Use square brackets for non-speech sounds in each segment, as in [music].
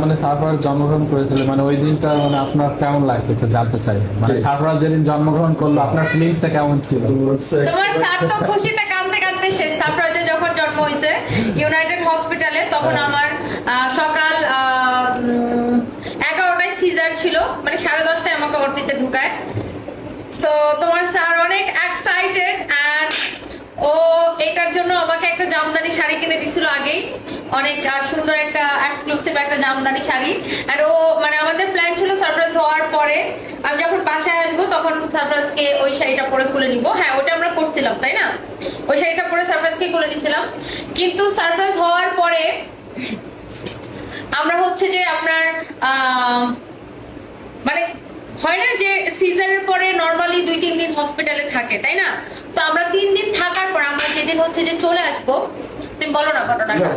মানে সারফরাজ জন্মগ্রহণ করেছিল মানে ওই দিনটা মানে আপনার কেমন লাগছে একটু জানতে চাই? মানে সারফরাজ যেদিন জন্মগ্রহণ করল আপনার ফিলিংসটা কেমন ছিল? তোমার স্যার তো [laughs] খুশিতে কাঁদতে কাঁদতে শেষ। সারপ্রাইজে যখন জন্ম হয়েছে ইউনাইটেড হসপিটালে তখন আমার আহ, সকাল আহ, এগারোটায় সিজার ছিল। মানে সাড়ে দশটায় আমাকে অর্পিতে ঢুকায়। তো তোমার স্যার অনেক এক্সাইটেড অ্যান্ড ও, এটার জন্য আমাকে একটা জামদানি শাড়ি কিনে দিছিল আগেই। অনেক সুন্দর একটা এক্সক্লুসিভ একটা জামদানি শাড়ি। আর ও মানে আমাদের প্ল্যান ছিল সারপ্রাইজ হওয়ার পরে। আমি যখন বাসায় আসব, তখন ওই শাড়িটা পরে খুলে নিব। হ্যাঁ ওটা আমরা তাই না? ওই শাড়িটা পরে খুলে নিছিলাম। কিন্তু সারপ্রাইজ হওয়ার পরে আমরা হচ্ছে যে আপনার মানে হয় না যে সিজারের পরে নর্মালি দুই, তিন দিন হসপিটালে থাকে, তাই না? আমরা তিন দিন থাকার পর আমরা যেদিন হচ্ছে যে চলে আসব তুমি বলো না ঘটনাটা।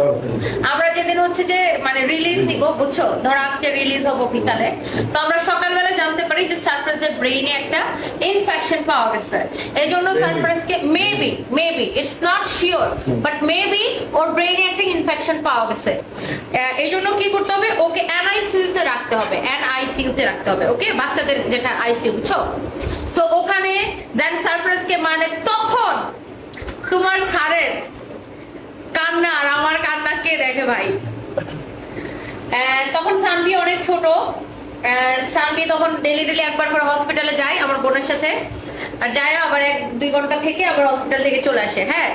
আমরা যেদিন হচ্ছে যে মানে রিলিজ নিব বুঝছ? ধরো আজকে রিলিজ হব বিকালে। তো আমরা সকালবেলা জানতে পারি যে সারপ্রাইজের ব্রেইনে একটা ইনফেকশন পাওয়া গেছে। এই জন্য সারপ্রাইজকে maybe maybe it's not sure but maybe ওর ব্রেইনে একটা ইনফেকশন পাওয়া গেছে। এই জন্য কি করতে হবে? ওকে এনআইসিউ তে রাখতে হবে। এনআইসিউ তে রাখতে হবে ওকে বাচ্চাদের যেটা আইসিইউ বুঝছ? তো ওখানে দেন সারপ্রাইজকে মানে তখন তোমার স্যারের কান্না আর আমার কান্না কে দেখে ভাই? তখন সানভি অনেক ছোট। সানভি তখন ডেলি ডেলি একবার করে হসপিটালে যায় আমার বোনের সাথে। আর যায় আবার এক দুই ঘণ্টা থেকে আবার হসপিটাল থেকে চলে আসে হ্যাঁ।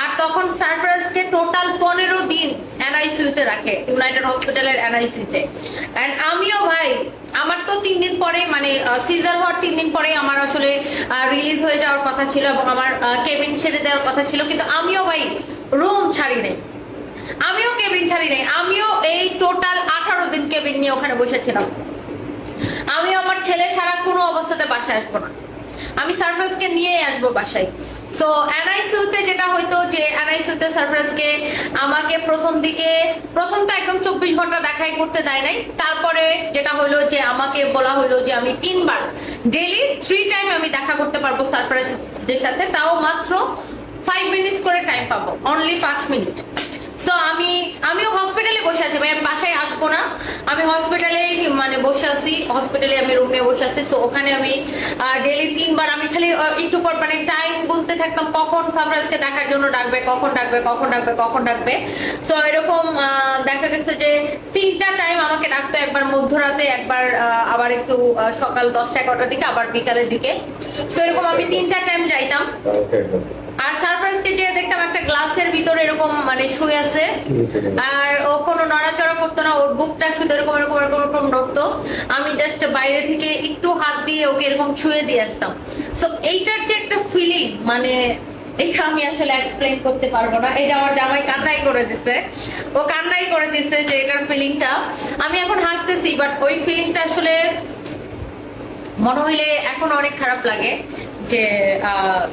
আর তখন সারপ্রাইজকে টোটাল পনেরো দিন এনআইসিউ তে রাখে ইউনাইটেড হসপিটালের এনআইসিউ তে। এন্ড আমিও ভাই, আমার তো তিন দিন পরে মানে সিজার হওয়ার তিন দিন পরে আমার আসলে রিলিজ হয়ে যাওয়ার কথা ছিল এবং আমার কেবিন ছেড়ে দেওয়ার কথা ছিল। কিন্তু আমিও ভাই রুম ছাড়ি নাই। আমিও কেবিন ছাড়ি নাই। আমিও এই টোটাল আঠারো দিন কেবিন নিয়ে ওখানে বসেছিলাম আমি আমার ছেলে ছাড়া কোনো অবস্থাতে বাসায় আসব না। আমি সারফেসকে নিয়ে আসব বাসায়। সো এনআইসিউতে যেটা হয়তো যে এনআইসিউতে সারফেসকে আমাকে প্রথম দিকে, প্রথম তো একদম চব্বিশ ঘণ্টা দেখাই করতে দেয় নাই। তারপরে যেটা হলো যে আমাকে বলা হলো যে আমি তিনবার ডেলি থ্রি টাইম আমি দেখা করতে পারব সারফেসদের সাথে। তাও মাত্র ফাইভ মিনিটস করে টাইম পাবো। অনলি পাঁচ মিনিট সো আমি, আমিও হসপিটালে বসে আছি আমি বাসায় আসব না। আমি হসপিটালে মানে বসে আছি হসপিটালে আমি রুম বসে আছি। তো ওখানে আমি ডেলি তিনবার আমি খালি একটু পর মানে টাইম বলতে থাকতাম কখন সাবরাজকে দেখার জন্য ডাকবে, কখন ডাকবে কখন ডাকবে কখন ডাকবে। সো এরকম দেখা গেছে যে, তিনটা টাইম আমাকে ডাকতো একবার মধ্যরাতে, একবার আবার একটু সকাল দশটা, এগারোটার দিকে, আবার বিকালের দিকে। সো এরকম আমি তিনটা টাইম যাইতাম। মানে আমি ফিলিং মানে এক্সপ্লেন করতে পারব না। জামাই করে দিছে। ও করে দিছে যে ফিলিংটা আমি এখন হাসতেছি বাট ওই ফিলিংটা আসলে মনে হইলে এখন অনেক খারাপ লাগে যে আহ,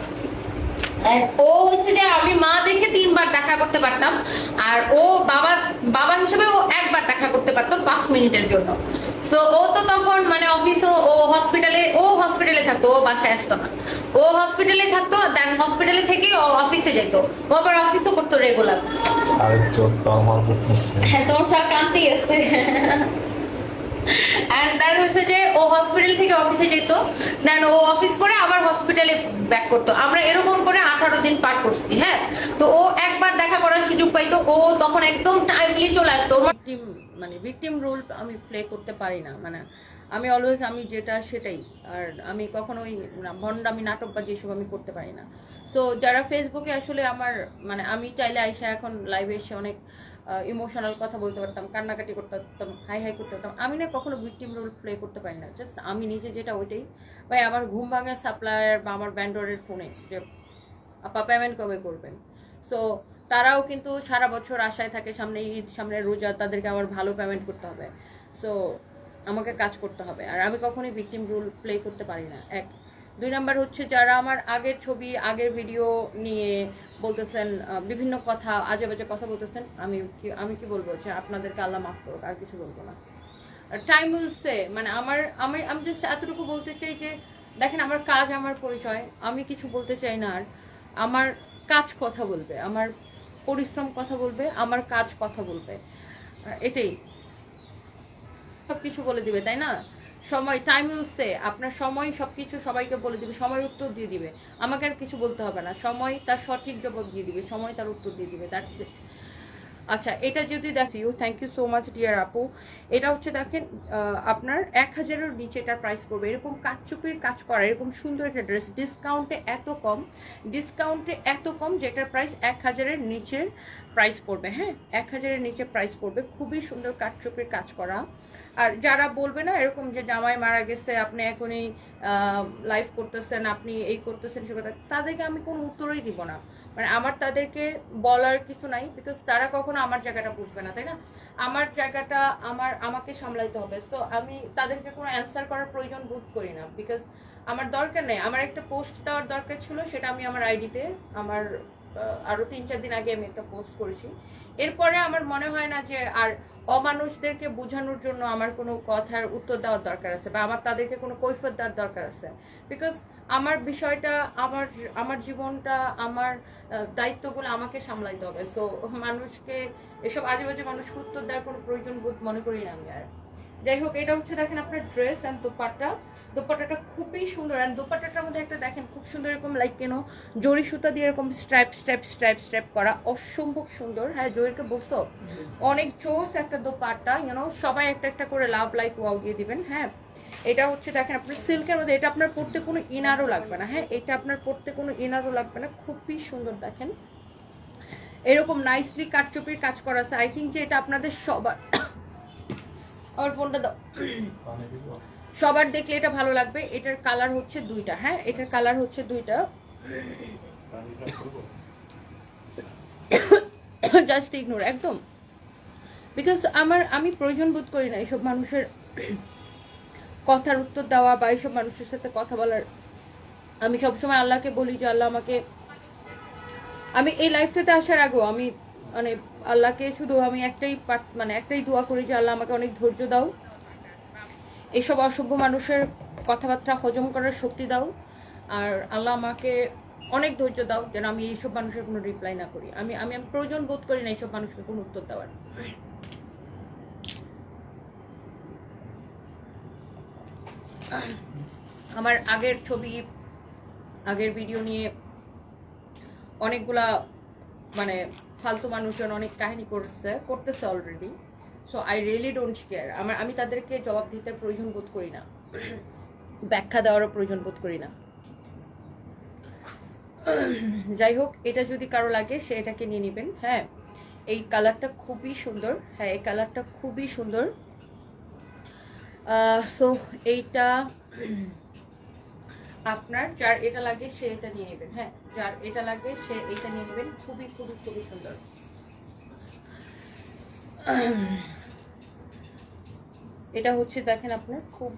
ও হচ্ছে যে আমি মা দেখে তিনবার দেখা করতে পারতাম। আর ও বাবা বাবা হিসেবে ও একবার দেখা করতে পারতো পাঁচ মিনিটের জন্য। তো ও তো তখন মানে অফিস ও হসপিটালে ও হসপিটালে থাকতো ও বাসায় আসতো না। ও হসপিটালে থাকতো দেন হসপিটালে থেকে ও অফিসে যেত। ও আবার অফিসও করতো রেগুলার আর চোখ তো আমার করতেছে হ্যাঁ তোমার স্যার কান্তি আছে। এন্ড দ্যাট হচ্ছে যে ও হসপিটাল থেকে অফিসে যেত। দেন ও অফিস করে আবার হসপিটালে ব্যাক করতো। আমরা এরকম করে আঠারো দিন পার করছি হ্যাঁ? তো ও একবার দেখা করার সুযোগ পাইতো, ও তখন একদম টাইমলি চলে আসতো। মানে ভিকটিম রোল আমি প্লে করতে পারি না মানে আমি অলওয়েজ আমি যেটা সেটাই, আর আমি কখনো ওই ভন্ড আমি নাটক বা যেসব আমি করতে পারি না। সো যারা ফেসবুকে আসলে আমার মানে আমি চাইলে আইসা এখন লাইভে এসে অনেক ইমোশনাল কথা বলতে পারতাম, কান্নাকাটি করতে পারতাম, হাই হাই করতে পারতাম। আমি না কখনো ভিকটিম রোল প্লে করতে পারি না জাস্ট আমি নিজে যেটা ওইটাই। ভাই, আমার ঘুম ভাঙে সাপ্লায়ার বা আমার ব্যান্ডরের ফোনে যে আপা পেমেন্ট কবে করবেন? সো তারাও কিন্তু সারা বছর আশায় থাকে, সামনে ঈদ, সামনে রোজা, তাদেরকে আবার ভালো পেমেন্ট করতে হবে। সো আমাকে কাজ করতে হবে। আর আমি কখনোই ভিকটিম রোল প্লে করতে পারি না। এক। দুই নাম্বার হচ্ছে, যারা আমার আগের ছবি, আগের ভিডিও নিয়ে বলতেছেন বিভিন্ন কথা আজে বাজে কথা বলতেছেন, আমি কি আমি কি বলব যে আপনাদেরকে আল্লাহ মাফ করুক, আর কিছু বলব না। টাইম বলছে মানে আমার, আমি আমি জাস্ট এতটুকু বলতে চাই যে, দেখেন আমার কাজ, আমার পরিচয়, আমি কিছু বলতে চাই না আর। আমার কাজ কথা বলবে, আমার পরিশ্রম কথা বলবে, আমার কাজ কথা বলবে। এটাই। সব কিছু বলে দিবে, তাই না? সময় টাইম উইল সে আপনার সময় সব কিছু সবাইকে বলে দিবে সময় উত্তর দিয়ে দিবে। আমাকে আর কিছু বলতে হবে না। সময় তার সঠিক জবাব দিয়ে দিবে, সময় তার উত্তর দিয়ে দিবে দ্যাটস ইট আচ্ছা এটা যদি দেখি you thank you so much dear আপু। এটা হচ্ছে দেখেন আপনার এক হাজারের নিচে এটার প্রাইস পড়বে। এরকম কাঠচুপির কাজ করা, এরকম সুন্দর একটা ড্রেস ডিসকাউন্টে এত কম ডিসকাউন্টে এত কম যেটার প্রাইস এক হাজারের নিচের প্রাইস পড়বে হ্যাঁ? এক হাজারের নিচে প্রাইস পড়বে। খুবই সুন্দর কাঠচুপির কাজ করা। আর যারা বলবে না এরকম যে জামাই মারা গেছে, আপনি এখনই লাইভ করতেছেন, আপনি এই করতেছেন, সে কথা, তাদেরকে আমি কোনো উত্তরই দিব না। মানে আমার তাদেরকে বলার কিছু নাই বিকজ তারা কখনো আমার জায়গাটা বুঝবে না, তাই না? আমার জায়গাটা আমার, আমাকে সামলাইতে হবে। সো আমি তাদেরকে কোনো অ্যান্সার করার প্রয়োজন বোধ করি না বিকজ আমার দরকার নেই। আমার একটা পোস্ট দেওয়ার দরকার ছিল, সেটা আমি আমার আইডিতে আমার আরও তিন চার দিন আগে আমি একটা পোস্ট করেছি। এরপরে আমার মনে হয় না যে, আর অমানুষদেরকে বোঝানোর জন্য আমার কোনো কথার উত্তর দেওয়ার দরকার আছে বা আমার তাদেরকে কোনো কৈফত দেওয়ার দরকার আছে। বিকজ আমার বিষয়টা, আমার আমার জীবনটা, আমার দায়িত্বগুলো আমাকে সামলাইতে হবে। সো মানুষকে, এসব আজে বাজে মানুষকে উত্তর দেওয়ার কোনো প্রয়োজন বোধ মনে করি না আমি আর। যাই হোক এটা হচ্ছে দেখেন আপনার ড্রেস অ্যান্ড দোপাট্টা। দোপাট্টাটা খুবই সুন্দর। অ্যান্ড দোপাট্টাটার মধ্যে একটা দেখেন খুব সুন্দর এরকম লাইক কেন জরি সুতা দিয়ে এরকম স্ট্র্যাপ স্ট্র্যাপ স্ট্র্যাপ স্ট্র্যাপ করা। অসম্ভব সুন্দর। হ্যাঁ জরিকে বসো অনেক জোস একটা দোপাট্টা ইউনো সবাই একটা একটা করে লাভ লাইক ওয়াও দিয়ে দিবেন হ্যাঁ। এটা হচ্ছে দেখেন আপনার সিল্কের মধ্যে এটা আপনার পড়তে কোনো ইনারও লাগবে না হ্যাঁ। এটা আপনার পড়তে কোনো ইনারও লাগবে না। খুবই সুন্দর দেখেন। এরকম নাইসলি কাটচুপির কাজ করা আছে। আই থিঙ্ক যে এটা আপনাদের সবার আমার ফোনটা দাও। সবার দেখলে এটা ভালো লাগবে। এটার কালার হচ্ছে দুইটা হ্যাঁ? এটার কালার হচ্ছে দুইটা। জাস্ট ইগনোর একদম। বিকজ আমার, আমি প্রয়োজন বোধ করি না এইসব মানুষের কথার উত্তর দেওয়া বা এইসব মানুষের সাথে কথা বলার। আমি সবসময় আল্লাহকে বলি যে আল্লাহ আমাকে আমি এই লাইফটাতে আসার আগেও আমি মানে আল্লাহকে শুধু আমি একটাই মানে একটাই দোয়া করি যে আল্লাহ আমাকে অনেক ধৈর্য দাও। এইসব অসভ্য মানুষের কথাবার্তা হজম করার শক্তি দাও। আর আল্লাহ আমাকে অনেক ধৈর্য দাও যেন আমি এইসব মানুষের কোনো রিপ্লাই না করি। আমি আমি প্রয়োজন বোধ করি না এইসব মানুষকে কোনো উত্তর দেওয়ার। আমার আগের ছবি, আগের ভিডিও নিয়ে অনেকগুলা মানে ফালতু মানুষজন অনেক কাহিনী করছে, করতেছে already so I really don't care আমার, আমি তাদেরকে জবাব দিতে প্রয়োজন বোধ করি না। ব্যাখ্যা দেওয়ারও প্রয়োজন বোধ করি না। যাই হোক, এটা যদি কারও লাগে, সে এটাকে নিয়ে নেবেন। হ্যাঁ এই কালারটা খুবই সুন্দর। হ্যাঁ এই কালারটা খুবই সুন্দর। সো এইটা আপনার যার এটা লাগে সে এটা নিয়ে নেবেন হ্যাঁ? যার এটা লাগে সে এটা নিয়ে নেবেন। খুবই খুবই খুবই সুন্দর। এটা হচ্ছে, দেখেন আপনার খুব